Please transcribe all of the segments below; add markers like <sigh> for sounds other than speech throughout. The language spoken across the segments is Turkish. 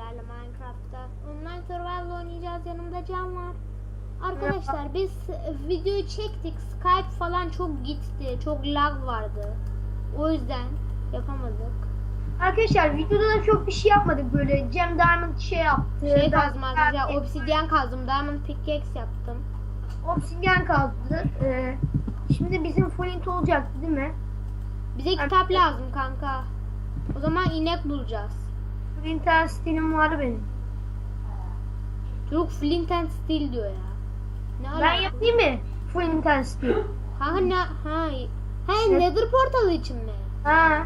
sizlerle Minecraft'ta. Online Survival oynayacağız. Yanımda Can var. Arkadaşlar biz videoyu çektik. Skype falan çok gitti. Çok lag vardı. O yüzden yapamadık. Arkadaşlar videoda da çok bir şey yapmadık böyle Cem Diamond şey yaptı. Şey kazdım arkadaşlar. Obsidian kazdım. Diamond pickaxe yaptım. Obsidian kazdı. Ee, şimdi bizim flint olacaktı değil mi? Bize kitap lazım kanka. O zaman inek bulacağız. Flint and Steel'im var benim. Yok Flint and Steel diyor ya. Ne Ben yapayım mı? Flint and Steel. Kanka ne? Ha, he Nether portalı için mi? Ha,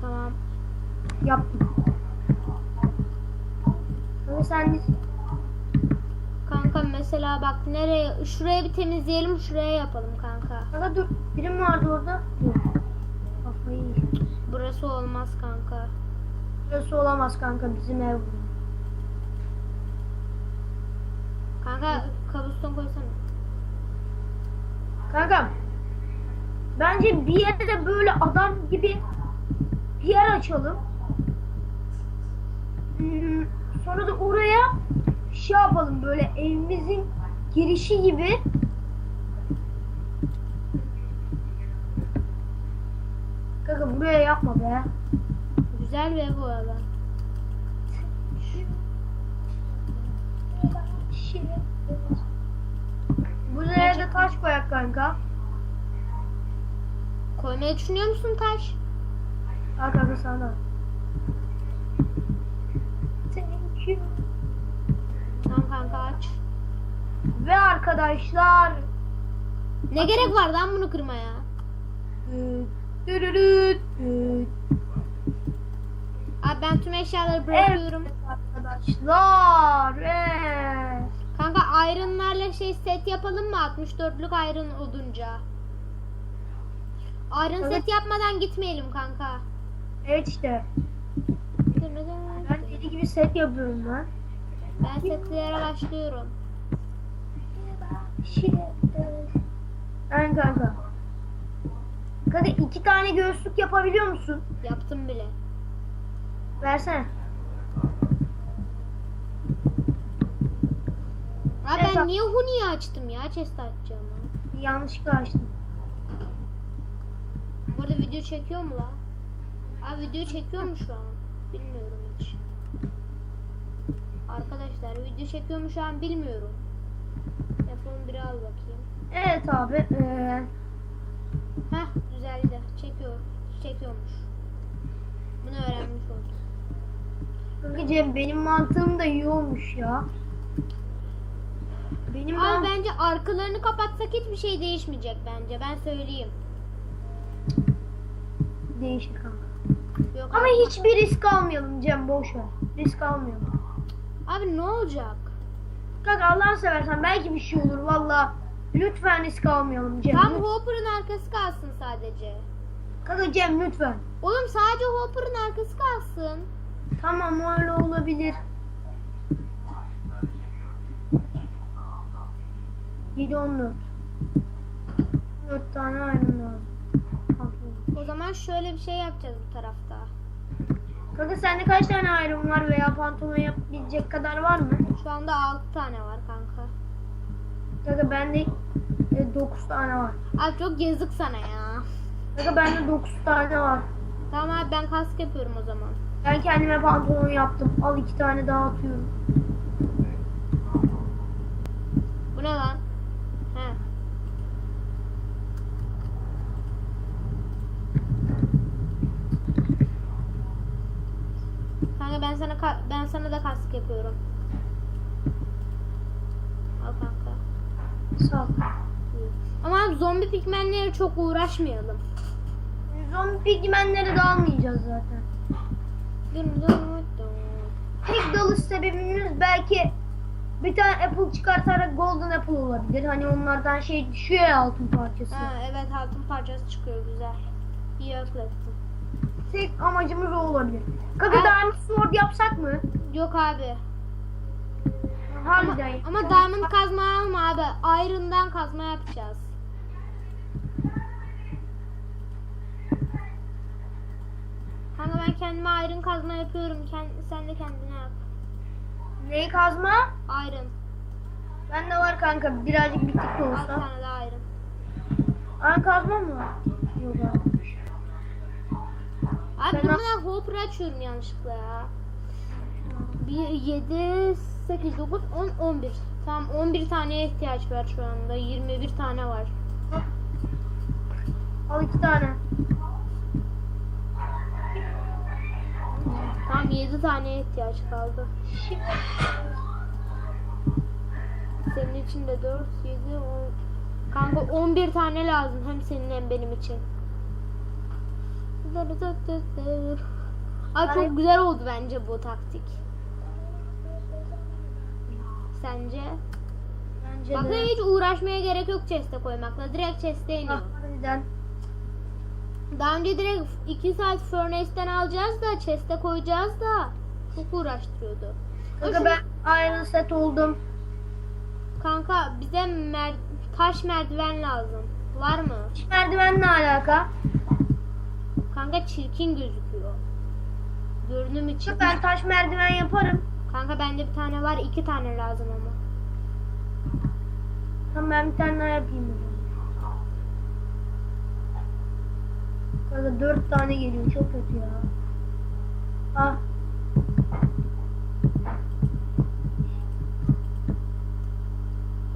Tamam. yaptım. Ama sen Kanka mesela bak nereye? Şuraya bir temizleyelim, şuraya yapalım kanka. Kanka dur. Birim vardı orada. Dur. Kafayı. Burası olmaz kanka. Burası olamaz kanka bizim ev. Kanka kabuston koysana. Kanka bence bir yere böyle adam gibi bir yer açalım. Hmm, Sonra da oraya şey yapalım böyle evimizin girişi gibi. Kanka buraya yapma be. Güzel ev bu arada. Buraya da taş koyak kanka. Koymayı düşünüyor musun taş? Al kanka sana. Thank you. Tamam kanka aç. Ve arkadaşlar Ne gerek var lan bunu kırmaya? Dürürüt, düt. Ben tüm eşyaları bırakıyorum. Evet arkadaşlar. Evet. Kanka ironlarla şey set yapalım mı 64'lük iron olunca? Iron Evet. set yapmadan gitmeyelim kanka. Evet işte. Ben deli gibi set yapıyorum ben. Ben setlere başlıyorum. Ben kanka. Kanka iki tane göğüslük yapabiliyor musun? Yaptım bile. Versene. Abi ben niye Huni'yi açtım ya chest açacağım. Yanlışlıkla açtım. Bu arada video çekiyor mu la? Abi video çekiyor mu şu an? Bilmiyorum hiç. Arkadaşlar video çekiyor mu şu an bilmiyorum. Telefonu biri al bakayım. Evet abi. Ee, Heh düzeldi. Çekiyor. Çekiyormuş. Bunu öğrenmiş olduk. Kanka Cem benim mantığım da iyi olmuş ya. Benim Abi mantığım bence arkalarını kapatsak hiçbir şey değişmeyecek bence. Ben söyleyeyim. değişik kanka. Yok Ama abi. hiçbir risk almayalım Cem boş ver. Risk almayalım. Abi ne olacak? Kanka Allah'ını seversen belki bir şey olur valla. Lütfen risk almayalım Cem. Tam. Hopper'ın arkası kalsın sadece. Kanka Cem lütfen. Oğlum sadece Hopper'ın arkası kalsın. Tamam öyle olabilir. 7 14. 4 tane ayrım lazım. O zaman şöyle bir şey yapacağız bu tarafta. Kanka sende kaç tane ayrım var veya pantolon yapabilecek kadar var mı? Şu anda 6 tane var kanka. Kanka bende 9 tane var. Abi çok yazık sana ya. Kanka bende 9 tane var. Tamam abi ben kask yapıyorum o zaman. Ben kendime pantolon yaptım. Al iki tane daha atıyorum. Bu ne lan? He. Kanka ben sana ka- ben sana da kask yapıyorum. Al kanka. Sağ ol. Ama zombi pigmenlere çok uğraşmayalım. Zombi pigmenleri de almayacağız zaten. Tek dalış sebebimiz belki bir tane apple çıkartarak golden apple olabilir. Hani onlardan şey düşüyor ya altın parçası. Ha, evet altın parçası çıkıyor güzel. İyi aklettin. Tek amacımız o olabilir. Kanka diamond sword yapsak mı? Yok abi. Ama, Harbiden. ama diamond kazma alma abi. Iron'dan kazma yapacağız. Kanka ben kendime ayrın kazma yapıyorum. Kend, sen de kendine yap. Neyi kazma? Ayrın. Bende var kanka birazcık bitik de Al olsa. tane daha ayrın. Aa kazma mı? Yok abi. Abi Ben- durmadan hopper açıyorum yanlışlıkla ya. 1, 7, 8, 9, 10, 11. Tamam 11 taneye ihtiyaç var şu anda. 21 tane var. Al iki tane. Tamam 7 taneye ihtiyaç kaldı. Senin için de 4, 7, 10. Kanka 11 tane lazım hem senin hem benim için. Ay çok güzel oldu bence bu taktik. Sence? Bence Bak de. hiç uğraşmaya gerek yok chest'e koymakla. Direkt chest'e iniyor. Ah. Daha önce direkt 2 saat furnace'den alacağız da chest'e koyacağız da çok uğraştırıyordu. Kanka ben Iron set oldum. Kanka bize mer- taş merdiven lazım. Var mı? Merdiven ne alaka? Kanka çirkin gözüküyor. Görünüm için. Kanka ben taş merdiven yaparım. Kanka bende bir tane var, iki tane lazım ama. Tamam ben bir tane daha yapayım. o zaman. Kanka dört tane geliyor çok kötü ya. Ah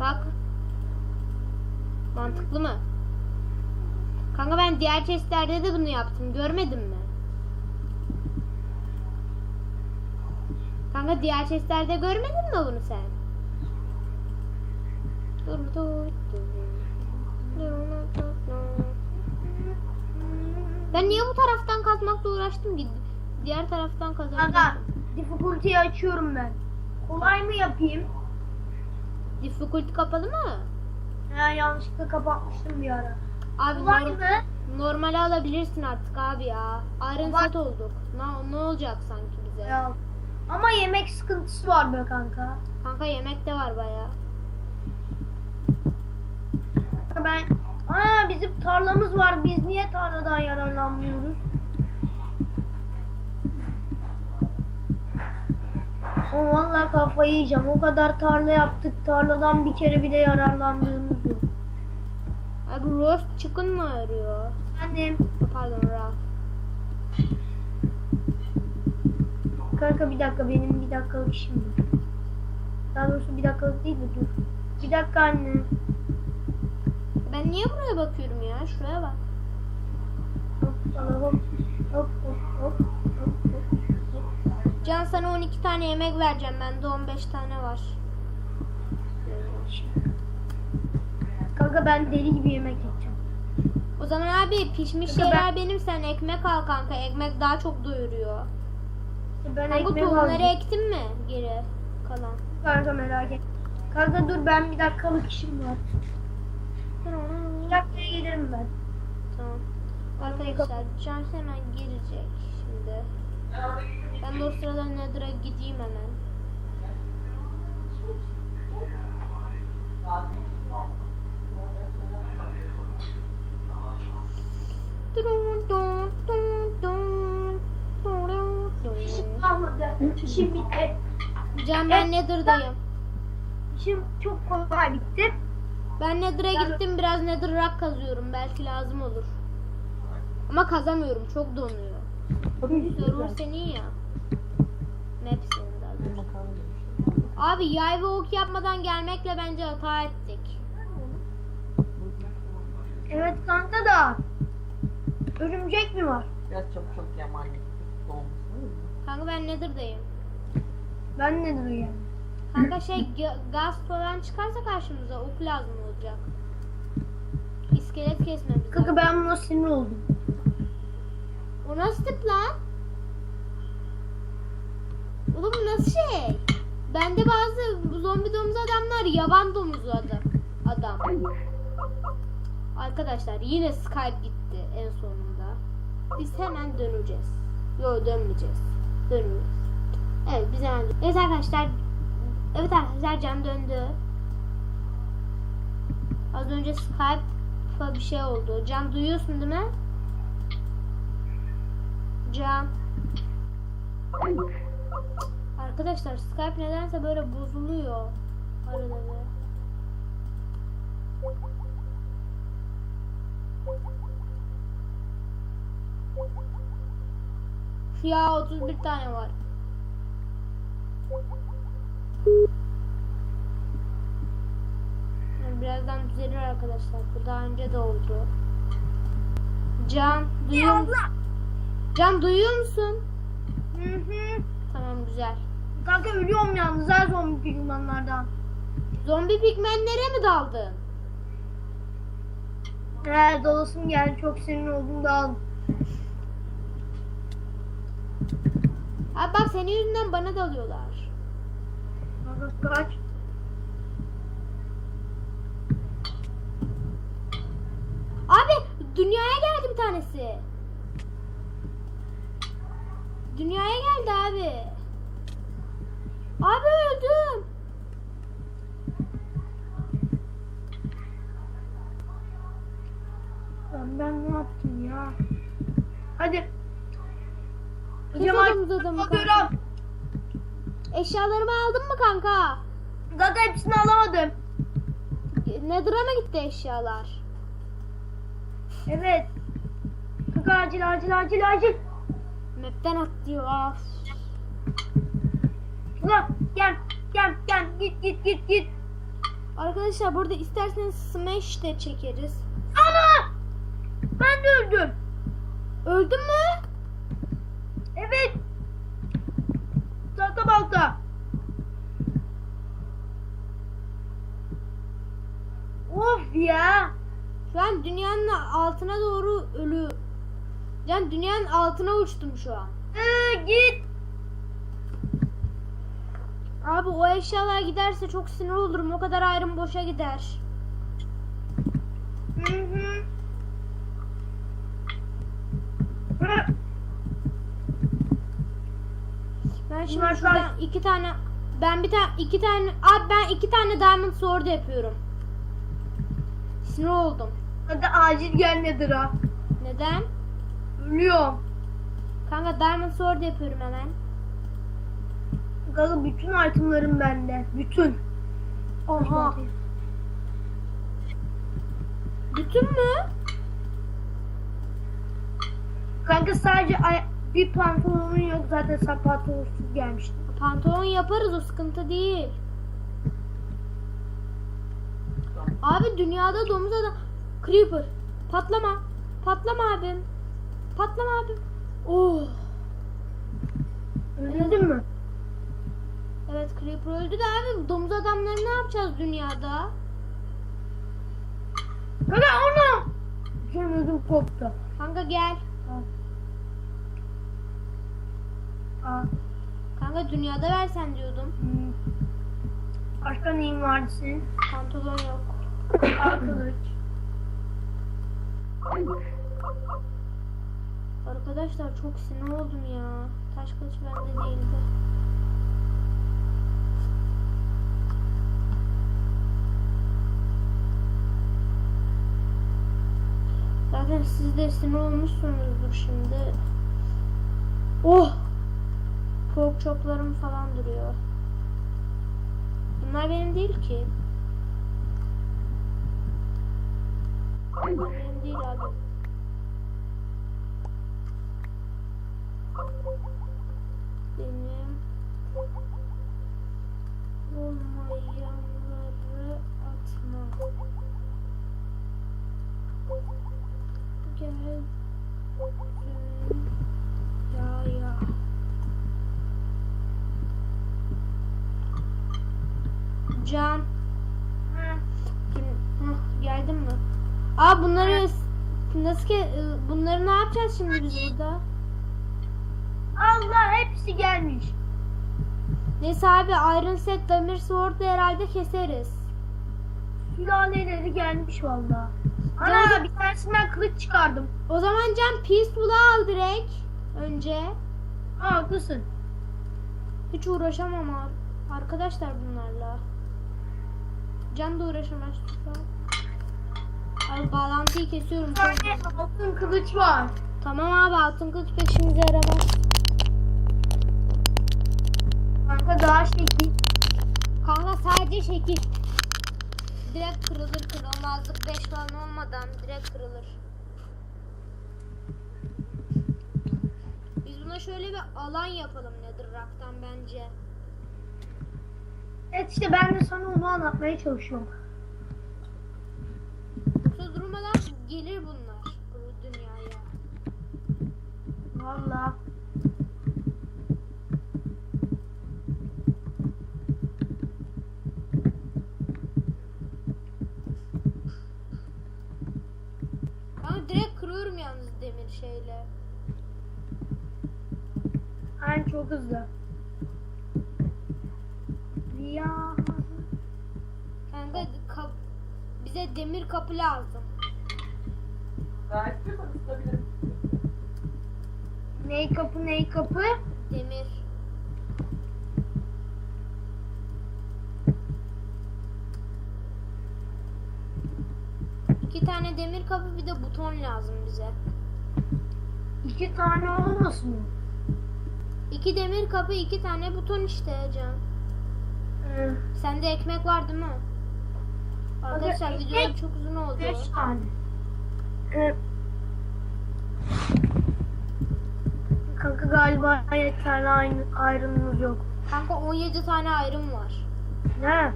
Bak. Mantıklı mı? Kanka ben diğer chestlerde de bunu yaptım. Görmedin mi? Kanka diğer chestlerde görmedin mi bunu sen? Dur dur dur. Ben niye bu taraftan kazmakla uğraştım ki? Diğer taraftan kanka kazandım. difficulty'yi açıyorum ben. Kolay mı yapayım? Difficulty kapalı mı? Ha yanlışlıkla kapatmıştım bir ara. Abi Kolay nor- mı? normale alabilirsin artık abi ya. Iron Kolay- set olduk. Ne, ne olacak sanki bize? Ya. Ama yemek sıkıntısı var be kanka. Kanka yemek de var baya. Kanka Ben Aa bizim tarlamız var. Biz niye tarladan yararlanmıyoruz? O vallahi kafayı yiyeceğim. O kadar tarla yaptık. Tarladan bir kere bile yararlandığımız yok. Abi roast chicken mı arıyor? Annem. Pardon Ralph. Kanka bir dakika benim bir dakikalık işim var. Daha doğrusu bir dakikalık değil de dur. Bir dakika anne. Ben niye buraya bakıyorum ya? Şuraya bak. Hop sana hop. Hop hop hop. hop, hop. Can sana 12 tane yemek vereceğim. Bende 15 tane var. Kanka ben deli gibi yemek yiyeceğim. O zaman abi pişmiş Kanka şeyler benim. Sen ekmek al kanka. Ekmek daha çok doyuruyor. Ben Kanka tohumları ektin mi? Geri kalan. Kanka merak et. Kanka dur ben bir dakikalık işim var. Bir dakikaya gelirim ben. Tamam. Arkadaşlar Can hemen gelecek şimdi. Ben de o sırada Nether'a gideyim hemen. Can ben Nether'dayım. İşim çok kolay bitti. Ben Nether'a gittim biraz Nether rock kazıyorum. Belki lazım olur. Ama kazamıyorum. Çok donuyor. Server senin ya. Map senin daha doğrusu. Abi yay ve ok yapmadan gelmekle bence hata ettik. Evet kanka da. Örümcek mi var? Biraz çok çok yaman? Kanka ben Nether'dayım. Ben ne duruyorum? Kanka şey ga- gaz falan çıkarsa karşımıza ok lazım olacak. İskelet kesmemiz lazım. Kanka ben buna sinir oldum. O nasıl tip lan? Oğlum nasıl şey? Bende bazı zombi domuz adamlar yaban domuzu adam. adam. Arkadaşlar yine Skype gitti en sonunda. Biz hemen döneceğiz. Yok dönmeyeceğiz. Dönüyoruz. Evet biz hemen Evet arkadaşlar. Evet arkadaşlar Can döndü. Az önce Skype'a bir şey oldu. Can duyuyorsun değil mi? Can. Arkadaşlar Skype nedense böyle bozuluyor. Arada bir. Ya 31 tane var. Birazdan düzelir arkadaşlar. Bu daha önce de oldu. Can, duyuyor musun? Can duyuyor musun? Hı hı. Tamam güzel. Kanka ölüyorum yalnız her zombi pigmanlardan. Zombi pigmenlere mi daldın? He dolasım geldi çok sinir oldum da aldım. Abi bak senin yüzünden bana dalıyorlar. Kanka kaç. Abi dünyaya geldi bir tanesi. Dünyaya geldi abi. Abi öldüm. Lan ben ne yaptım ya? Hadi. Cemal, alıyorum. Eşyalarımı aldın mı kanka? Kanka hepsini alamadım. Nether'a mı gitti eşyalar? Evet. Kanka acil acil acil acil. Map'ten at diyor. Of. Ulan gel gel gel git git git git. Arkadaşlar burada isterseniz Smash de çekeriz. Ana! Ben de öldüm. Öldün mü? Evet. Tahta balta. Of ya. Şu an dünyanın altına doğru ölü. Yani dünyanın altına uçtum şu an. Ee, git. Abi o eşyalar giderse çok sinir olurum. O kadar ayrım boşa gider. Hı hı. Ben şimdi Bunlar şuradan iki tane ben bir tane iki tane abi ben iki tane diamond sword yapıyorum. Sinir oldum. Hadi acil gel ha? Neden? Ölüyorum. Kanka diamond sword yapıyorum hemen. Kanka bütün itemlerim bende. Bütün. Oha. Bütün mü? Kanka sadece bir pantolonun yok zaten sen pantolonsuz gelmiştin. Pantolon yaparız o sıkıntı değil. Abi dünyada domuz adam creeper patlama patlama abim patlama abim oh Öldün mü? evet creeper öldü de abi domuz adamları ne yapacağız dünyada Kanka onu. Canım koptu. kanka gel Aa, kanka dünyada versen diyordum hmm. Başka neyin vardı senin? pantolon yok kılıç. Arkadaşlar çok sinir oldum ya taş kılıç bende değildi Zaten siz de sinir olmuşsunuzdur şimdi. Oh! Pork choplarım falan duruyor. Bunlar benim değil ki. Bunlar benim değil abi. Benim olmayanları atma. Gel. Ya ya. Can. Hı. Hah, geldin mi? Aa bunları nasıl ki bunları ne yapacağız şimdi biz burada? Allah hepsi gelmiş. Neyse abi Iron Set Demir Sword'u herhalde keseriz. Sülaleleri gelmiş valla. Ana bir tanesinden kılıç çıkardım. O zaman Can Peaceful'u al direkt. Önce. Aa, haklısın. Hiç uğraşamam abi. Arkadaşlar bunlarla. Can da uğraşamaz an. Abi bağlantıyı kesiyorum. Tane altın kılıç var. Tamam abi altın kılıç pek işimize yaramaz. Kanka daha şekil. Kanka sadece şekil. Direkt kırılır kırılmazlık 5 falan olmadan direkt kırılır. Biz buna şöyle bir alan yapalım Netherrack'tan bence. Evet işte ben de sana onu anlatmaya çalışıyorum. Gelir bunlar bu dünyaya. Valla. Ney kapı ney kapı? Demir. İki tane demir kapı bir de buton lazım bize. İki tane olmasın mı? İki demir kapı iki tane buton işte Can. Hı. Sende ekmek var değil mi? Arkadaşlar videolar çok uzun oldu. Beş tane. Ee, Kanka galiba yeterli aynı ayrımımız yok. Kanka 17 tane ayrım var. Ne?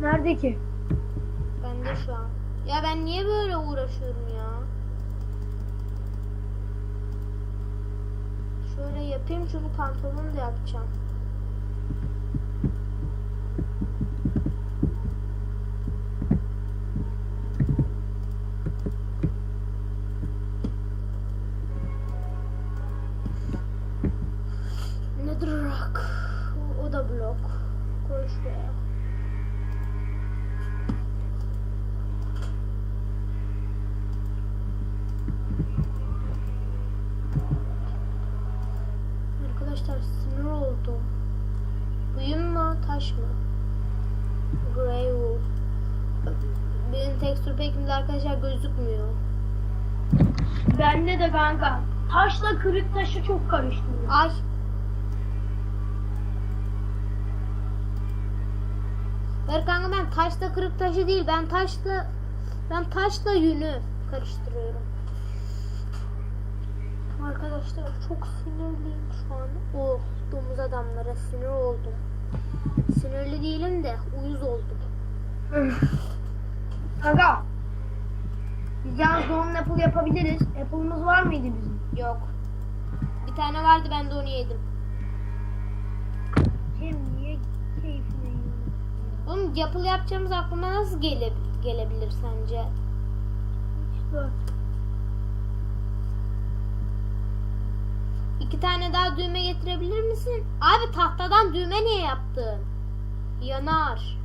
Nerede ki? Bende şu an. Ya ben niye böyle uğraşıyorum ya? Şöyle yapayım çünkü pantolon da yapacağım. Gözükmüyor. Bende de kanka. Taşla kırık taşı çok karıştırıyor. Ay. Ver kanka ben taşla kırık taşı değil ben taşla ben taşla yünü karıştırıyorum. Arkadaşlar çok sinirliyim şu an. Oh domuz adamlara sinir oldum. Sinirli değilim de uyuz oldum. Kanka. Biz yalnız doğum apple yapabiliriz. Apple'ımız var mıydı bizim? Yok. Bir tane vardı ben de onu yedim. Cem niye keyfine yiyorsun? Oğlum yapılı yapacağımız aklıma nasıl gele, gelebilir sence? Dört. İki tane daha düğme getirebilir misin? Abi tahtadan düğme niye yaptın? Yanar.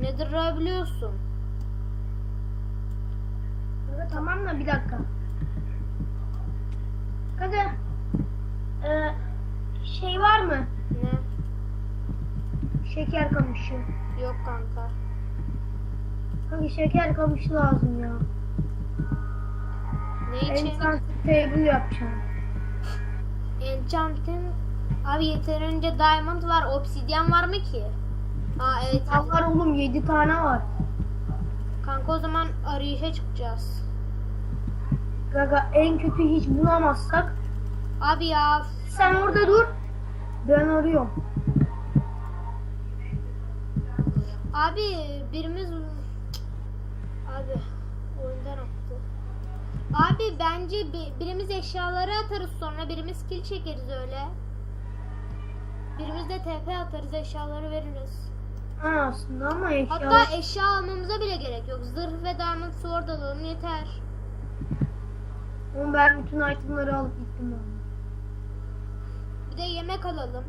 Nedir biliyorsun? Tamam da bir dakika. Kanka. Ee, şey var mı? Ne? Şeker kamışı. Yok kanka. Kanka şeker kamışı lazım ya. Ne için? Enchant table yapacağım. Enchanting. Abi yeterince diamond var. Obsidian var mı ki? Aa evet. Var oğlum 7 tane var. Kanka o zaman arayışa çıkacağız. Kanka en kötü hiç bulamazsak. Abi ya. Sen orada dur. Ben arıyorum. Abi birimiz abi oyundan attı. Abi bence bi- birimiz eşyaları atarız sonra birimiz kill çekeriz öyle. Birimiz de TP atarız eşyaları veririz. Ha aslında ama eşya. Hatta eşya almamıza bile gerek yok. Zırh ve diamond sword alalım yeter. Oğlum ben bütün itemları alıp gittim ben. Bir de yemek alalım.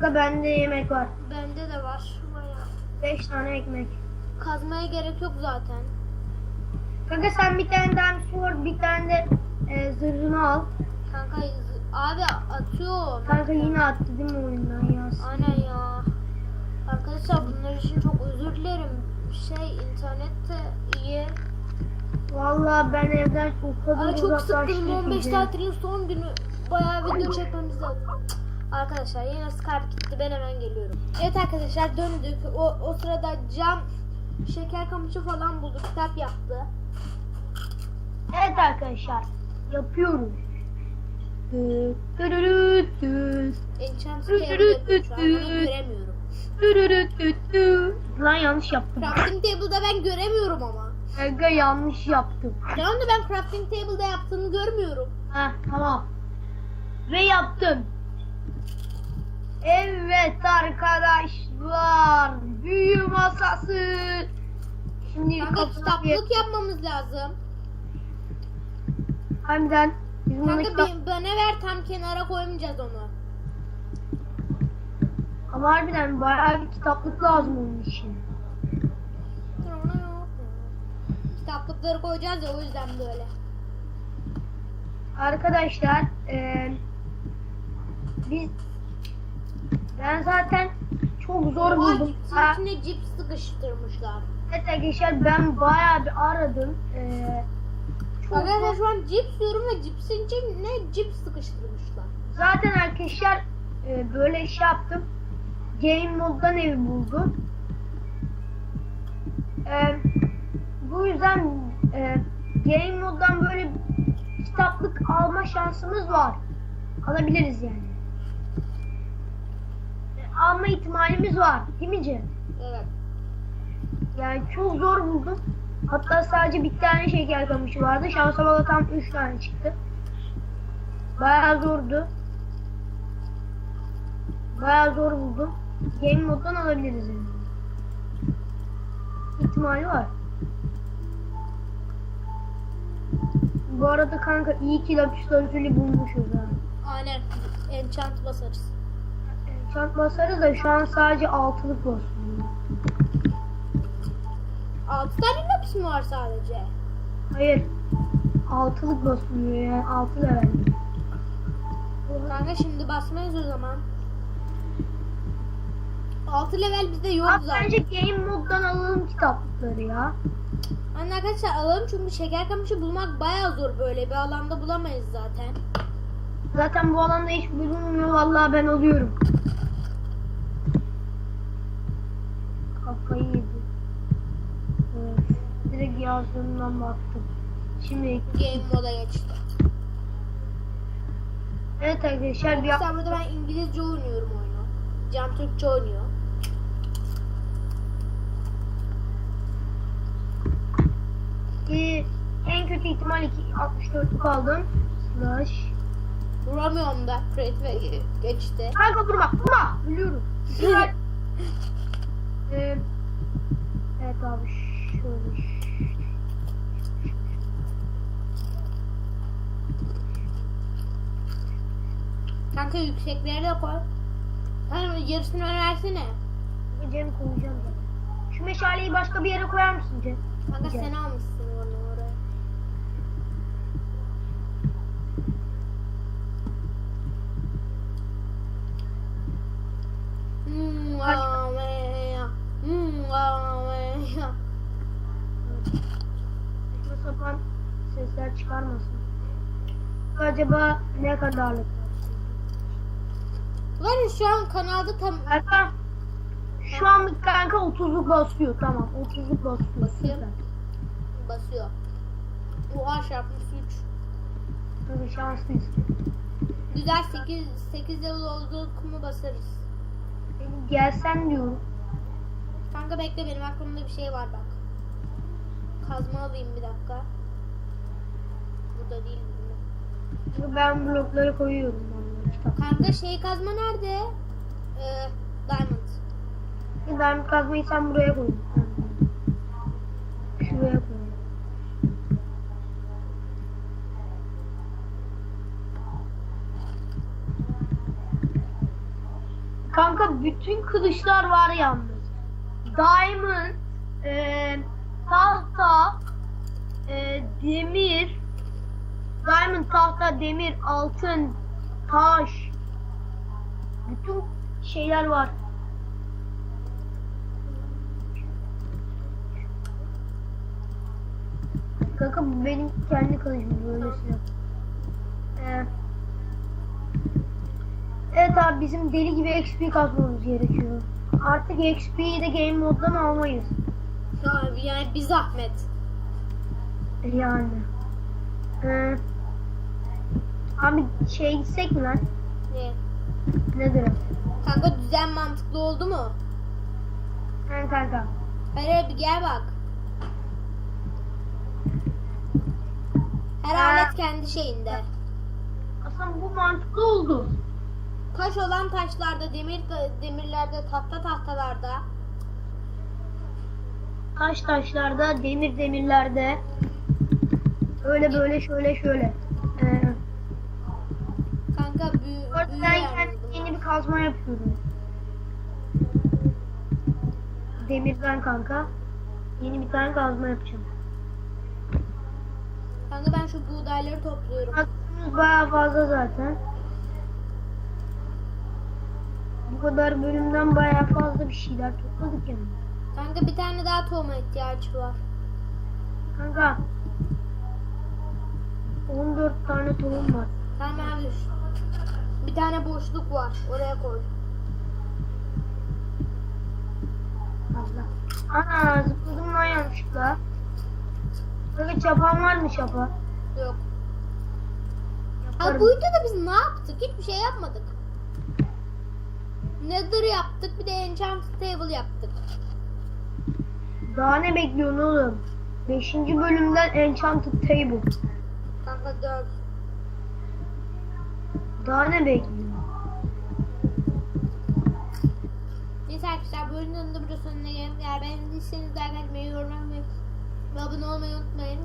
Kanka bende yemek var. Bende de var. Bayağı. 5 tane ekmek. Kazmaya gerek yok zaten. Kanka sen bir tane daha sword bir tane de e, zırhını al. Kanka abi atıyorum. Kanka yine attı değil mi oyundan ya? Aynen ya. Arkadaşlar bunlar için çok özür dilerim. Şey internet de iyi. Vallahi ben evden o kadar Ay çok sıktım. ki 15 Cem. tatilin son günü. Bayağı video çekmemiz lazım. Arkadaşlar yine Skype gitti. Ben hemen geliyorum. Evet arkadaşlar döndük. O, o sırada cam şeker kamışı falan buldu. Kitap yaptı. Evet arkadaşlar yapıyoruz. Enchant göremiyorum. Lan yanlış yaptım. Crafting table'da ben göremiyorum ama. Aga yanlış yaptım. Tamam da ben crafting table'da yaptığını görmüyorum. Heh tamam. Ve yaptım. Evet arkadaşlar. Büyü masası. Şimdi Kanka kitaplık yapmamız lazım. Bunu Kanka kitap... bana ver tam kenara koymayacağız onu. Ama harbiden bayağı bir kitaplık lazım onun için. Kitaplıkları koyacağız ya o yüzden böyle. Arkadaşlar eee biz ben zaten çok zor Ay, buldum. Ha, içine cips sıkıştırmışlar. Evet arkadaşlar ben bayağı bir aradım. Çok Arkadaşlar şu an cips yiyorum ve cipsin içine cips sıkıştırmışlar. Zaten arkadaşlar eee, böyle şey yaptım. Game moddan evi buldum. Eee, bu yüzden eee, game moddan böyle kitaplık alma şansımız var. Alabiliriz yani. E, Alma ihtimalimiz var. Değil mi Cem? Evet. Yani çok zor buldum. Hatta sadece bir tane şeker kamışı vardı. Şansa bala tam 3 tane çıktı. Bayağı zordu. Bayağı zor buldum. Game moddan alabiliriz yani. İhtimali var. Bu arada kanka iyi ki lapis lazuli bulmuşuz ha. Aynen. Enchant basarız. Çant basarız da şu an sadece altılık basıyor. 6 tane lapis mi var sadece? Hayır. Altılık basmıyor yani altı level. Kanka şimdi basmayız o zaman. 6 level bizde yok Abi zaten. bence game moddan alalım kitaplıkları ya. Anne arkadaşlar alalım çünkü şeker kamışı bulmak bayağı zor böyle bir alanda bulamayız zaten. Zaten bu alanda hiç bulunmuyor vallahi ben oluyorum. Kafayı yedi. Evet. Direkt yazdığımdan baktım. Şimdi Game moda geçti. evet arkadaşlar bir Mesela burada ben İngilizce oynuyorum oyunu. Can Türkçe oynuyor. Ee, en kötü ihtimal 2 64'lük aldım. Slash. Vuramıyorum da Create ve geçti. Kanka vurma vurma. Güzel. <laughs> ee, evet abi şöyle. Kanka yüksekleri de koy. Hani yarısını versene. Cem koyacağım. Şu meşaleyi başka bir yere koyar mısın Cem? Kanka sen almışsın Saçma sapan sesler çıkarmasın. Acaba ne kadarlık? Var şu an kanalda tam Kanka şu anlık kanka 30'luk basıyor tamam 30'luk basıyor. Basıyor. Basıyor. Oha çarpmış 3. Tabii şanslıyız. Güzel 8 8 level olduğu kumu basarız. Gelsen diyorum. Kanka bekle benim aklımda bir şey var bak. Kazma alayım bir dakika. Burada değil mi? Ben blokları koyuyorum. Kanka şey kazma nerede? Ee, diamond. Ben kazmayı sen buraya koy. Kanka bütün kılıçlar var yalnız. Diamond, e, tahta, e, demir, diamond, tahta, demir, altın, taş. Bütün şeyler var. Kanka benim kendi kılıcım böylesine. Ee, evet abi bizim deli gibi XP kasmamız gerekiyor. Artık XP'yi de game moddan almayız. Abi yani bir zahmet. Yani. Ee, abi şey gitsek mi lan? Ne? Nedir o? Kanka düzen mantıklı oldu mu? Ha kanka. Hayır bir gel bak. Her Ha. alet kendi şeyinde. Aslında bu mantıklı oldu. Taş olan taşlarda, demir demirlerde, tahta tahtalarda. Taş taşlarda, demir demirlerde. Öyle böyle şöyle şöyle. Ee, Kanka büyü, ben kendi yeni bir kazma yapıyorum. Demirden kanka. Yeni bir tane kazma yapacağım. Kanka ben şu buğdayları topluyorum. Hakkımız bayağı fazla zaten. Bu kadar bölümden bayağı fazla bir şeyler topladık yani. Kanka bir tane daha tohuma ihtiyacı var. Kanka 14 tane tohum var. Tamam abi. Bir tane boşluk var. Oraya koy. Fazla. Ana zıpladım lan yanlışlıkla. Kanka çapan var mı çapa? Yok. Yaparım. Abi bu videoda biz ne yaptık? Hiçbir şey yapmadık. Nether yaptık. Bir de enchant table yaptık. Daha ne bekliyorsun oğlum? 5. bölümden Enchanted Table. Kanka 4. Daha ne bekliyorsun? Neyse arkadaşlar bu bölümün de burada sonuna geldik. Eğer beğendiyseniz like atmayı, yorum yapmayı ve abone olmayı unutmayın.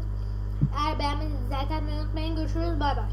Eğer beğenmediyseniz like atmayı unutmayın. Görüşürüz. Bay bay.